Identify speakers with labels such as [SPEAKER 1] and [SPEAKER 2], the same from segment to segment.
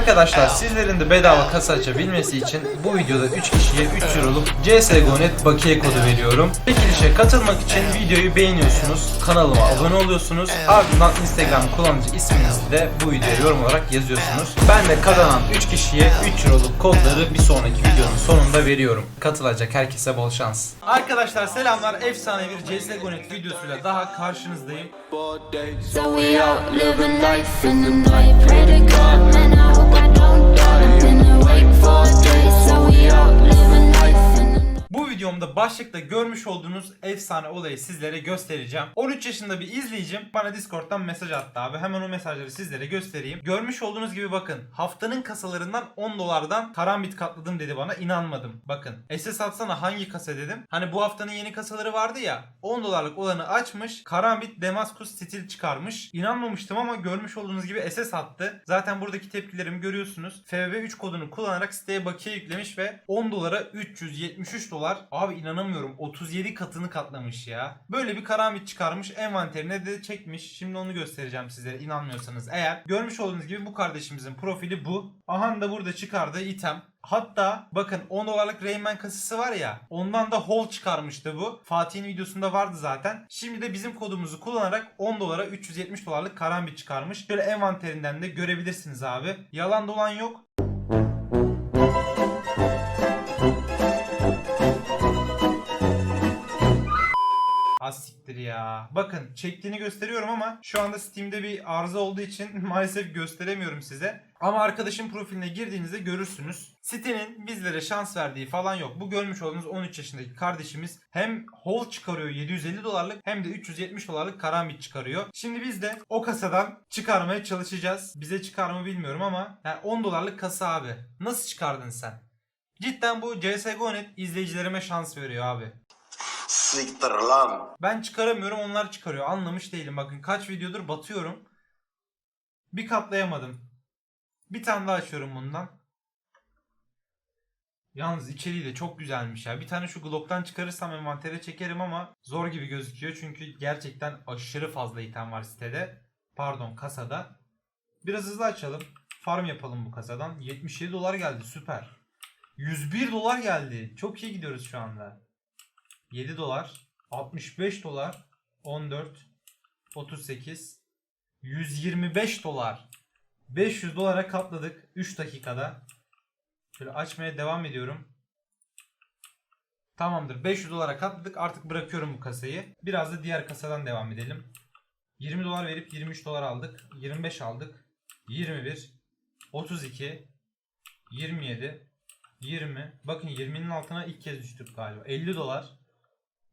[SPEAKER 1] Arkadaşlar sizlerin de bedava kasa açabilmesi için bu videoda 3 kişiye 3 euroluk CSGO.net bakiye kodu veriyorum. Çekilişe katılmak için videoyu beğeniyorsunuz, kanalıma abone oluyorsunuz. Ardından Instagram kullanıcı isminizi de bu videoya yorum olarak yazıyorsunuz. Ben de kazanan 3 kişiye 3 euroluk kodları bir sonraki videonun sonunda veriyorum. Katılacak herkese bol şans. Arkadaşlar selamlar. Efsane bir CSGO.net videosuyla daha karşınızdayım.
[SPEAKER 2] So we out living life in the night. Pray to God, man, for days. So we out
[SPEAKER 1] Bu videomda başlıkta görmüş olduğunuz efsane olayı sizlere göstereceğim. 13 yaşında bir izleyicim bana Discord'dan mesaj attı abi. Hemen o mesajları sizlere göstereyim. Görmüş olduğunuz gibi bakın haftanın kasalarından 10 dolardan karambit katladım dedi bana. inanmadım. Bakın SS atsana hangi kasa dedim. Hani bu haftanın yeni kasaları vardı ya 10 dolarlık olanı açmış. Karambit Damascus stil çıkarmış. İnanmamıştım ama görmüş olduğunuz gibi SS attı. Zaten buradaki tepkilerimi görüyorsunuz. FB3 kodunu kullanarak siteye bakiye yüklemiş ve 10 dolara 373 dolar. Abi inanamıyorum 37 katını katlamış ya. Böyle bir karambit çıkarmış envanterine de çekmiş. Şimdi onu göstereceğim sizlere inanmıyorsanız eğer. Görmüş olduğunuz gibi bu kardeşimizin profili bu. Ahan da burada çıkardığı item. Hatta bakın 10 dolarlık Rayman kasası var ya ondan da hol çıkarmıştı bu. Fatih'in videosunda vardı zaten. Şimdi de bizim kodumuzu kullanarak 10 dolara 370 dolarlık karambit çıkarmış. Şöyle envanterinden de görebilirsiniz abi. Yalan dolan yok. Siktir ya. Bakın çektiğini gösteriyorum ama şu anda Steam'de bir arıza olduğu için maalesef gösteremiyorum size. Ama arkadaşın profiline girdiğinizde görürsünüz. Sitenin bizlere şans verdiği falan yok. Bu görmüş olduğunuz 13 yaşındaki kardeşimiz hem hol çıkarıyor 750 dolarlık hem de 370 dolarlık karambit çıkarıyor. Şimdi biz de o kasadan çıkarmaya çalışacağız. Bize çıkar mı bilmiyorum ama yani 10 dolarlık kasa abi. Nasıl çıkardın sen? Cidden bu CSGO.net izleyicilerime şans veriyor abi.
[SPEAKER 3] Siktir lan.
[SPEAKER 1] Ben çıkaramıyorum onlar çıkarıyor. Anlamış değilim. Bakın kaç videodur batıyorum. Bir katlayamadım. Bir tane daha açıyorum bundan. Yalnız içeriği de çok güzelmiş ya. Bir tane şu Glock'tan çıkarırsam envantere çekerim ama zor gibi gözüküyor. Çünkü gerçekten aşırı fazla item var sitede. Pardon kasada. Biraz hızlı açalım. Farm yapalım bu kasadan. 77 dolar geldi süper. 101 dolar geldi. Çok iyi gidiyoruz şu anda. 7 dolar, 65 dolar, 14, 38, 125 dolar. 500 dolara katladık 3 dakikada. Şöyle açmaya devam ediyorum. Tamamdır 500 dolara katladık artık bırakıyorum bu kasayı. Biraz da diğer kasadan devam edelim. 20 dolar verip 23 dolar aldık. 25 aldık. 21, 32, 27, 20. Bakın 20'nin altına ilk kez düştük galiba. 50 dolar.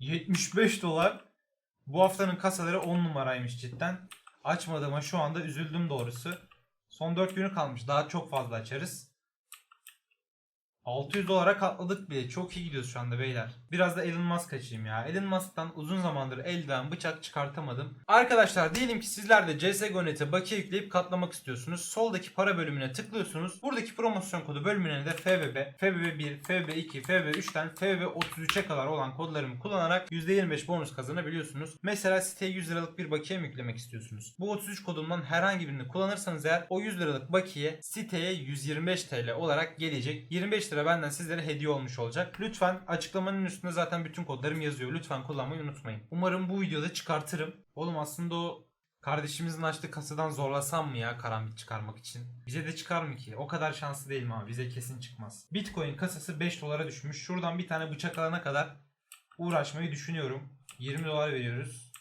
[SPEAKER 1] 75 dolar. Bu haftanın kasaları 10 numaraymış cidden. Açmadığıma şu anda üzüldüm doğrusu. Son 4 günü kalmış. Daha çok fazla açarız. 600 dolara katladık bile. Çok iyi gidiyoruz şu anda beyler. Biraz da Elon Musk açayım ya. Elon Musk'tan uzun zamandır elden bıçak çıkartamadım. Arkadaşlar diyelim ki sizler de CSGO.net'e bakiye yükleyip katlamak istiyorsunuz. Soldaki para bölümüne tıklıyorsunuz. Buradaki promosyon kodu bölümüne de FBB, FBB1, FBB2, FBB3'ten FBB33'e kadar olan kodlarımı kullanarak %25 bonus kazanabiliyorsunuz. Mesela siteye 100 liralık bir bakiye mi yüklemek istiyorsunuz? Bu 33 kodumdan herhangi birini kullanırsanız eğer o 100 liralık bakiye siteye 125 TL olarak gelecek. 25 lira benden sizlere hediye olmuş olacak. Lütfen açıklamanın üstünde zaten bütün kodlarım yazıyor. Lütfen kullanmayı unutmayın. Umarım bu videoda çıkartırım. Oğlum aslında o kardeşimizin açtığı kasadan zorlasam mı ya karambit çıkarmak için? Bize de çıkar mı ki? O kadar şanslı değilim ama bize kesin çıkmaz. Bitcoin kasası 5 dolara düşmüş. Şuradan bir tane bıçak alana kadar uğraşmayı düşünüyorum. 20 dolar veriyoruz.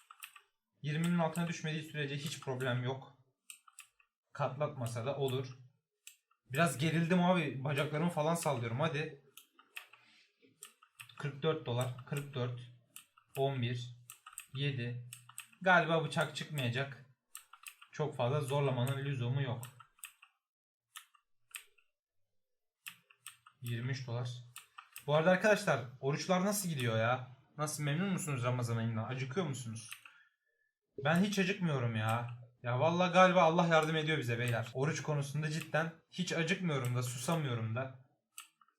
[SPEAKER 1] 20'nin altına düşmediği sürece hiç problem yok. Katlatmasa da olur. Biraz gerildim abi. Bacaklarımı falan sallıyorum. Hadi. 44 dolar. 44. 11. 7. Galiba bıçak çıkmayacak. Çok fazla zorlamanın lüzumu yok. 23 dolar. Bu arada arkadaşlar oruçlar nasıl gidiyor ya? Nasıl memnun musunuz Ramazan ayından? Acıkıyor musunuz? Ben hiç acıkmıyorum ya. Ya vallahi galiba Allah yardım ediyor bize beyler. Oruç konusunda cidden hiç acıkmıyorum da susamıyorum da.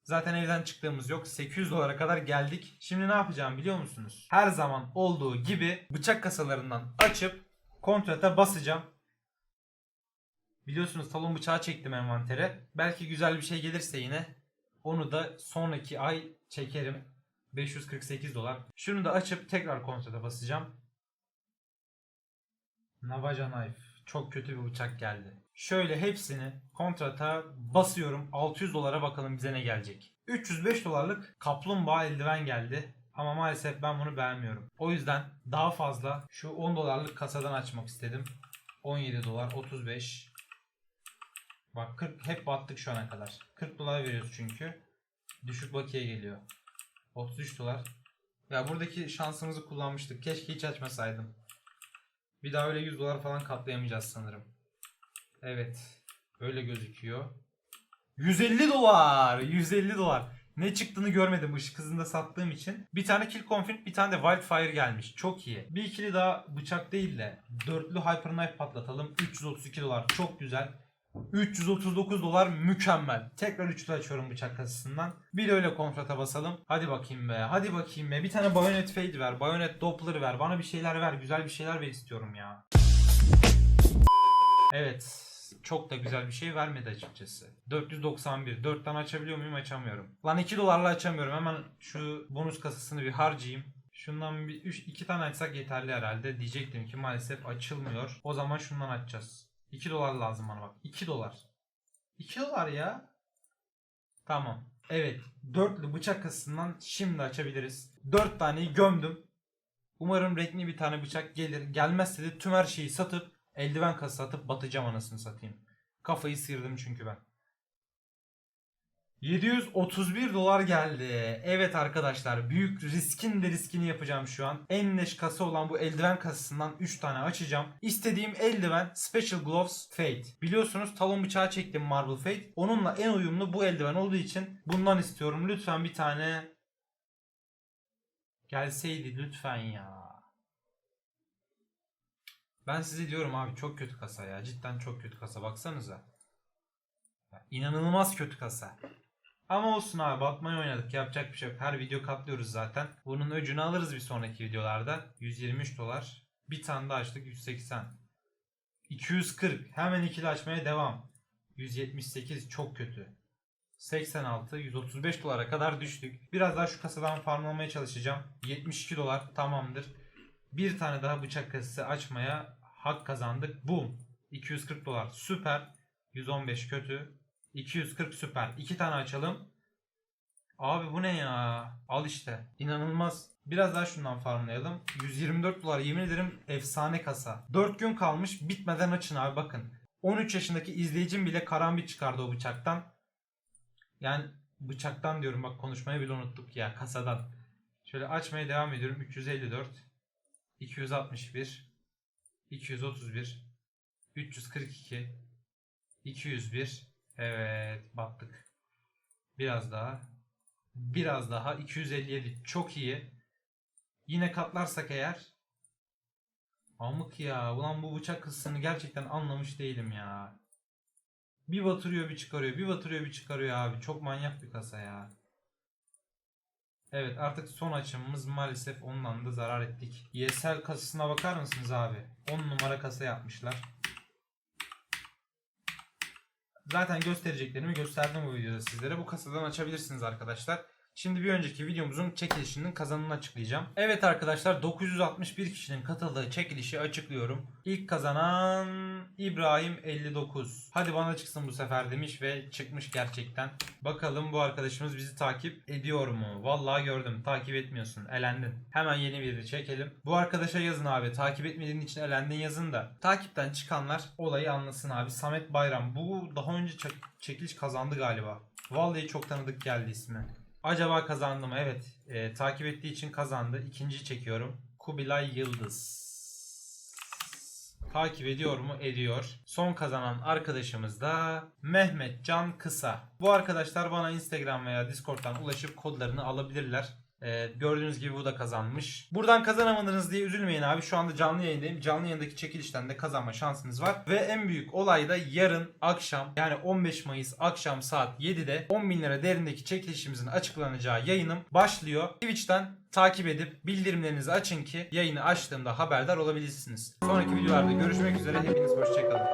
[SPEAKER 1] Zaten evden çıktığımız yok. 800 dolara kadar geldik. Şimdi ne yapacağım biliyor musunuz? Her zaman olduğu gibi bıçak kasalarından açıp kontrata basacağım. Biliyorsunuz talon bıçağı çektim envantere. Belki güzel bir şey gelirse yine onu da sonraki ay çekerim. 548 dolar. Şunu da açıp tekrar kontrata basacağım. Navaja Knife. Çok kötü bir bıçak geldi. Şöyle hepsini kontrata basıyorum. 600 dolara bakalım bize ne gelecek. 305 dolarlık kaplumbağa eldiven geldi. Ama maalesef ben bunu beğenmiyorum. O yüzden daha fazla şu 10 dolarlık kasadan açmak istedim. 17 dolar 35. Bak 40 hep battık şu ana kadar. 40 dolar veriyoruz çünkü. Düşük bakiye geliyor. 33 dolar. Ya buradaki şansımızı kullanmıştık. Keşke hiç açmasaydım. Bir daha öyle 100 dolar falan katlayamayacağız sanırım. Evet. Öyle gözüküyor. 150 dolar. 150 dolar. Ne çıktığını görmedim ışık hızında sattığım için. Bir tane Kill Config, bir tane de Wildfire gelmiş. Çok iyi. Bir ikili daha bıçak değil de dörtlü Hyper Knife patlatalım. 332 dolar. Çok güzel. 339 dolar mükemmel. Tekrar üçlü açıyorum bıçak kasasından. Bir de öyle kontrata basalım. Hadi bakayım be. Hadi bakayım be. Bir tane Bayonet Fade ver. Bayonet Doppler ver. Bana bir şeyler ver. Güzel bir şeyler ver istiyorum ya. Evet. Çok da güzel bir şey vermedi açıkçası. 491. 4 tane açabiliyor muyum? Açamıyorum. Lan 2 dolarla açamıyorum. Hemen şu bonus kasasını bir harcayayım. Şundan bir 3 2 tane açsak yeterli herhalde. Diyecektim ki maalesef açılmıyor. O zaman şundan açacağız. 2 dolar lazım bana bak. 2 dolar. 2 dolar ya. Tamam. Evet. Dörtlü bıçak kasasından şimdi açabiliriz. 4 taneyi gömdüm. Umarım renkli bir tane bıçak gelir. Gelmezse de tüm her şeyi satıp eldiven kasası atıp batacağım anasını satayım. Kafayı sıyırdım çünkü ben. 731 dolar geldi. Evet arkadaşlar büyük riskin de riskini yapacağım şu an. En leş kasa olan bu eldiven kasasından 3 tane açacağım. İstediğim eldiven Special Gloves Fate. Biliyorsunuz talon bıçağı çektim Marble Fate. Onunla en uyumlu bu eldiven olduğu için bundan istiyorum. Lütfen bir tane gelseydi lütfen ya. Ben size diyorum abi çok kötü kasa ya. Cidden çok kötü kasa. Baksanıza. İnanılmaz kötü kasa. Ama olsun abi batmayı oynadık. Yapacak bir şey yok. Her video katlıyoruz zaten. Bunun öcünü alırız bir sonraki videolarda. 123 dolar. Bir tane daha açtık 180. 240. Hemen ikili açmaya devam. 178 çok kötü. 86, 135 dolara kadar düştük. Biraz daha şu kasadan farmlamaya çalışacağım. 72 dolar tamamdır. Bir tane daha bıçak kasası açmaya hak kazandık. Boom. 240 dolar süper. 115 kötü. 240 süper. İki tane açalım. Abi bu ne ya? Al işte. İnanılmaz. Biraz daha şundan farmlayalım. 124 dolar yemin ederim efsane kasa. 4 gün kalmış bitmeden açın abi bakın. 13 yaşındaki izleyicim bile karambit çıkardı o bıçaktan. Yani bıçaktan diyorum bak konuşmayı bile unuttuk ya kasadan. Şöyle açmaya devam ediyorum. 354 261 231 342 201 Evet battık. Biraz daha. Biraz daha. 257 çok iyi. Yine katlarsak eğer. Amık ya. Ulan bu bıçak hırsını gerçekten anlamış değilim ya. Bir batırıyor bir çıkarıyor. Bir batırıyor bir çıkarıyor abi. Çok manyak bir kasa ya. Evet artık son açımımız maalesef ondan da zarar ettik. ESL kasasına bakar mısınız abi? 10 numara kasa yapmışlar. Zaten göstereceklerimi gösterdim bu videoda sizlere. Bu kasadan açabilirsiniz arkadaşlar. Şimdi bir önceki videomuzun çekilişinin kazanını açıklayacağım. Evet arkadaşlar 961 kişinin katıldığı çekilişi açıklıyorum. İlk kazanan İbrahim 59. Hadi bana çıksın bu sefer demiş ve çıkmış gerçekten. Bakalım bu arkadaşımız bizi takip ediyor mu? Vallahi gördüm. Takip etmiyorsun. Elendin. Hemen yeni biri çekelim. Bu arkadaşa yazın abi. Takip etmediğin için elendin yazın da. Takipten çıkanlar olayı anlasın abi. Samet Bayram. Bu daha önce çek- çekiliş kazandı galiba. Vallahi çok tanıdık geldi ismi. Acaba kazandı mı? Evet. Ee, takip ettiği için kazandı. İkinci çekiyorum. Kubilay Yıldız. Takip ediyor mu? Ediyor. Son kazanan arkadaşımız da Mehmet Can Kısa. Bu arkadaşlar bana Instagram veya Discord'dan ulaşıp kodlarını alabilirler. Ee, gördüğünüz gibi bu da kazanmış. Buradan kazanamadınız diye üzülmeyin abi. Şu anda canlı yayındayım. Canlı yayındaki çekilişten de kazanma şansınız var. Ve en büyük olay da yarın akşam yani 15 Mayıs akşam saat 7'de 10 bin lira değerindeki çekilişimizin açıklanacağı yayınım başlıyor. Twitch'ten takip edip bildirimlerinizi açın ki yayını açtığımda haberdar olabilirsiniz. Sonraki videolarda görüşmek üzere. Hepiniz hoşçakalın.